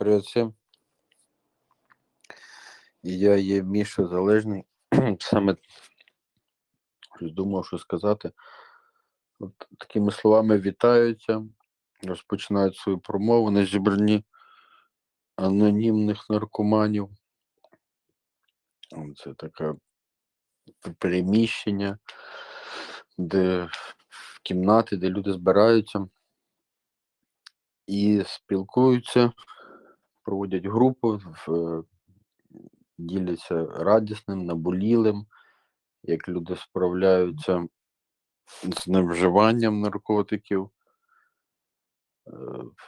Привіт всім. І Я є Міша Залежний. Саме думав, що сказати. От такими словами вітаються, розпочинають свою промову на зібранні анонімних наркоманів. Це таке переміщення, де в кімнати, де люди збираються і спілкуються, проводять групу, діляться радісним, наболілим, як люди справляються з невживанням наркотиків, е,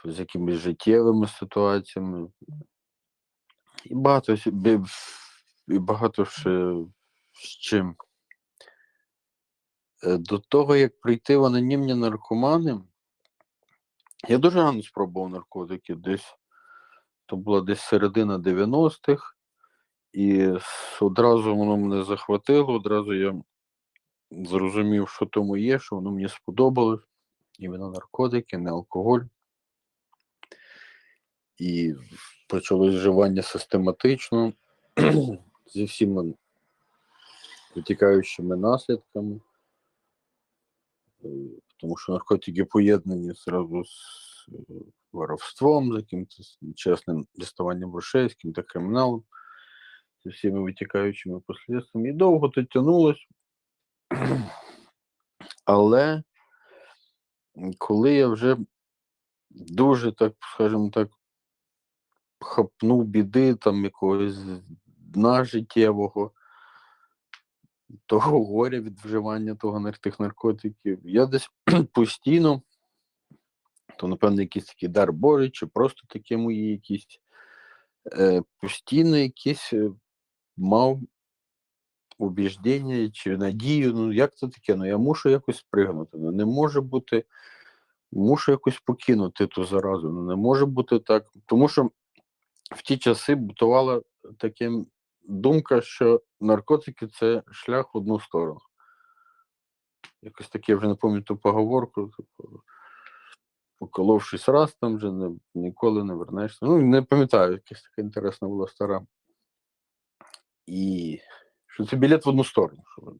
з якимись життєвими ситуаціями. І багато, і багато ще з чим. Е, До того, як прийти в анонімні наркомани, я дуже рано спробував наркотики десь. То була десь середина 90-х, і одразу воно мене захватило, одразу я зрозумів, що тому є, що воно мені сподобалось. Іменно наркотики, не алкоголь. І почалось вживання систематично зі всіма витікаючими наслідками. Е, Тому що наркотики поєднані зразу з воровством, з якимось нечесним діставанням грошей, з яким-то криміналом, зі всіми витікаючими послідствами. І довго то тягнулось. Але коли я вже дуже, так скажімо так, хапнув біди там якогось дна життєвого, того горя від вживання того тих наркотиків. Я десь постійно, то, напевно, якийсь такий дар Божий, чи просто такі мої якісь е, постійно якісь е, мав убіждення чи надію. Ну, як це таке? Ну, я мушу якось спригнути. Ну, не може бути, мушу якось покинути ту заразу. Ну, не може бути так. Тому що в ті часи бутувала таке думка, що наркотики це шлях в одну сторону. Якось таке, я вже не пам'ятаю поговорку, типу, поколовшись раз, там вже не, ніколи не вернешся. Ну, не пам'ятаю, якась така інтересна була стара. І що це білет в одну сторону. Що...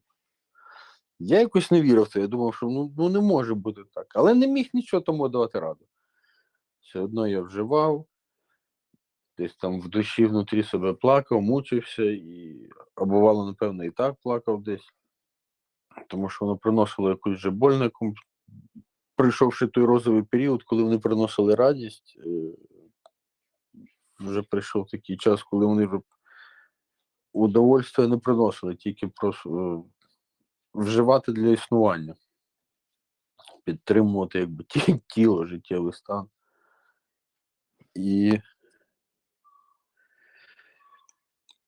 Я якось не вірив в це. Я думав, що ну, ну не може бути так. Але не міг нічого тому давати раду. Все одно я вживав, десь там в душі внутрі себе плакав, мучився, і а бувало, напевно, і так плакав десь, тому що воно приносило якусь вже боль, на якому прийшовши той розовий період, коли вони приносили радість, е, вже прийшов такий час, коли вони вже удовольствия не приносили, тільки просто е, вживати для існування, підтримувати якби ті- тіло, життєвий стан. І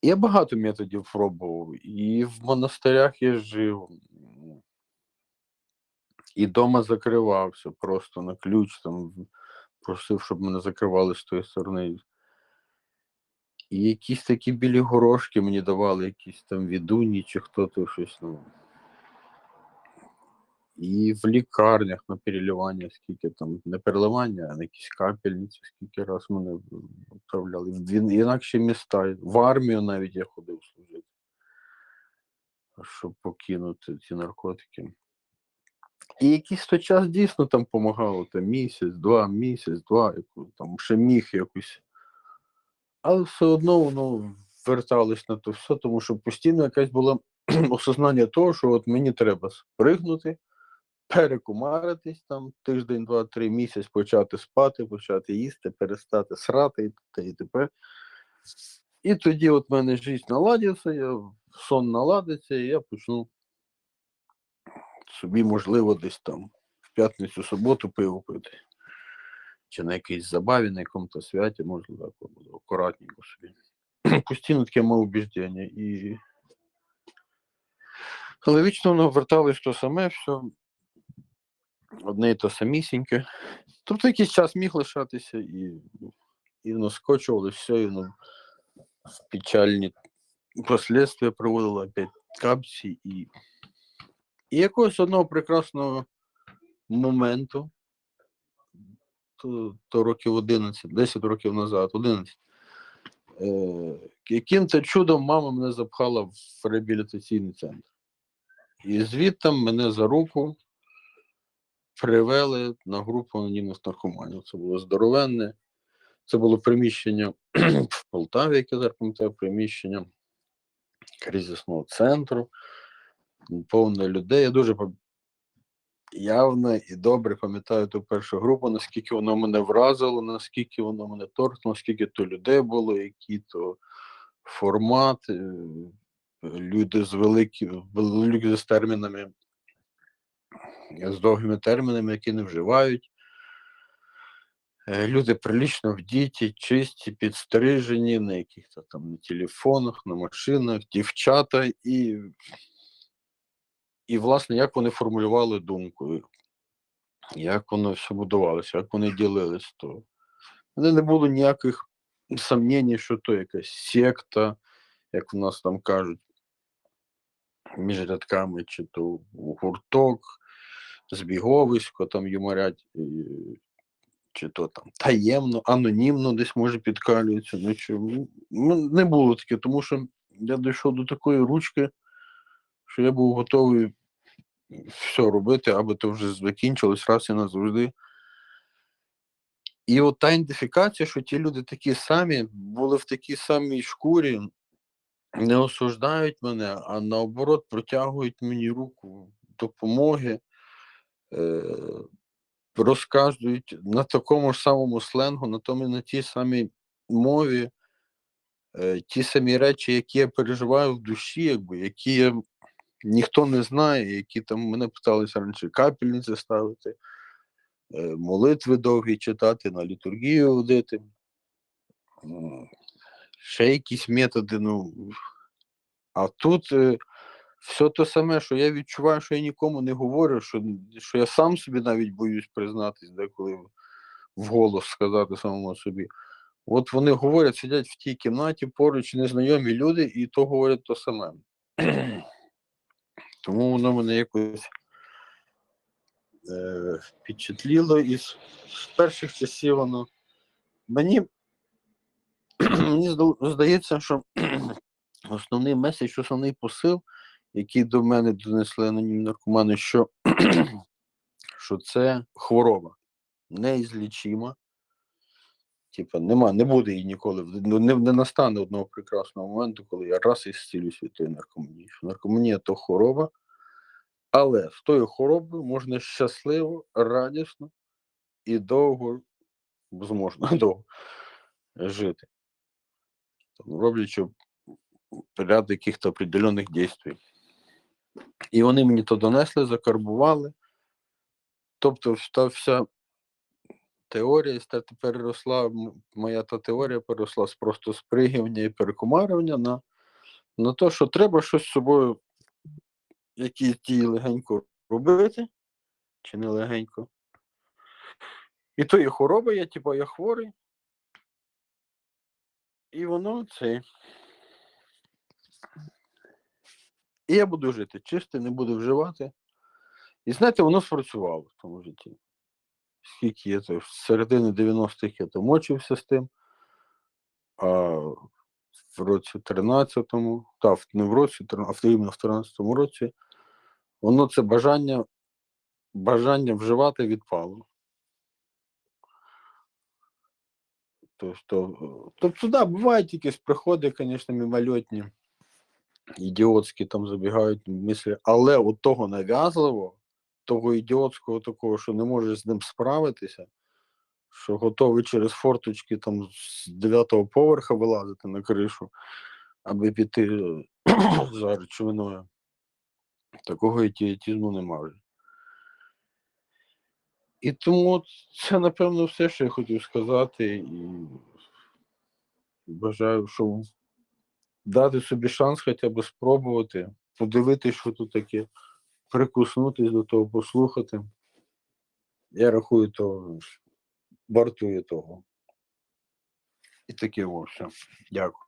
я багато методів пробував. І в монастирях я жив, і вдома закривався просто на ключ, там просив, щоб мене закривали з тої сторони. І якісь такі білі горошки мені давали, якісь там відуні чи хто то щось. Ну. І в лікарнях на переливання, скільки там, не переливання, а на якісь капельниці, скільки раз мене відправляли. В інакші міста. В армію навіть я ходив служити, щоб покинути ці наркотики. І якийсь той час дійсно там допомагало, там місяць, два, місяць, два, там ще міг якось. Але все одно воно верталось на то все, тому що постійно якась була осознання того, що от мені треба спригнути, перекумаритись там тиждень, два, три місяць, почати спати, почати їсти, перестати срати і т.д. і т.п. І тоді от мене життя наладиться, я, сон наладиться, і я почну собі, можливо, десь там в п'ятницю, суботу пиво пити. Чи на якійсь забаві, на якомусь святі, можливо, так буду акуратненько собі. Постійно таке мав убіждення. І... Але вічно воно верталось то саме, все одне і то самісіньке. Тобто якийсь час міг лишатися і, і воно скочувало, все, і воно печальні последствия приводило опять капці і, і якогось одного прекрасного моменту то, то років 11, 10 років назад, 11. Е, яким-то чудом мама мене запхала в реабілітаційний центр. І звідти мене за руку привели на групу анонімних наркоманів. Це було здоровенне. Це було приміщення в Полтаві, яке зараз пам'ятаю, приміщення кризисного центру, повне людей. Я дуже явно і добре пам'ятаю ту першу групу, наскільки воно мене вразило, наскільки воно мене торкнуло, скільки то людей було, які то формат, е, люди з великими, люди з термінами, з довгими термінами, які не вживають. Е, Люди прилічно вдіті, чисті, підстрижені, на яких-то там на телефонах, на машинах, дівчата, і, і власне, як вони формулювали думку, як воно все будувалося, як вони ділились, то мене не було ніяких сомнень, що то якась секта, як в нас там кажуть, між рядками, чи то гурток, збіговисько там юморять, чи то там таємно, анонімно десь може підкалюється. Ну, чи, ну, не було таке, тому що я дійшов до такої ручки, що я був готовий все робити, аби то вже закінчилось раз і назавжди. І от та ідентифікація, що ті люди такі самі, були в такій самій шкурі, не осуждають мене, а наоборот протягують мені руку допомоги, е, розказують на такому ж самому сленгу, на тому на тій самій мові, е, ті самі речі, які я переживаю в душі, якби, які я, ніхто не знає, які там мене питалися раніше капельниці ставити, е, молитви довгі читати, на літургію водити. Ще якісь методи, ну. А тут е, все те саме, що я відчуваю, що я нікому не говорю, що, що я сам собі навіть боюсь признатись, деколи вголос сказати самому собі. От вони говорять, сидять в тій кімнаті, поруч незнайомі люди, і то говорять то саме. Тому воно мене якось е, впечатліло і з, з перших часів воно. Мені, мені здається, що основний меседж, основний посил, який до мене донесли анонімні наркомани, що, що це хвороба неізлічима. Типа, нема, не буде її ніколи. Ну, не, не настане одного прекрасного моменту, коли я раз і зцілюсь від тої наркоманії. Наркоманія то хвороба, але з тою хворобою можна щасливо, радісно і довго, зможна довго жити. Роблячи ряд яких-то определених дій. І вони мені то донесли, закарбували. Тобто, та вся теорія переросла, моя та теорія переросла з просто спригівня і перекомарювання на, на те, що треба щось з собою, які дії легенько робити, чи не легенько. І то є хвороба, я типу, я хворий. І воно це. І я буду жити чисто, не буду вживати. І знаєте, воно спрацювало в тому житті. Скільки я з середини 90-х я то мочився з тим. А в році 13-му, та не в році, а в іменно в 13-му році, воно це бажання, бажання вживати відпало. Тобто, тобто, да, бувають якісь приходи, звісно, мимольотні, ідіотські там забігають мислі, але от того нав'язливого, того ідіотського такого, що не можеш з ним справитися, що готовий через форточки там з дев'ятого поверха вилазити на кришу, аби піти за речовиною. Такого ідіотизму немає. І тому це, напевно, все, що я хотів сказати. І бажаю, щоб дати собі шанс хоча б спробувати, подивитися, що тут таке, прикуснутись до того, послухати. Я рахую, то вартує того. І таке все. Дякую.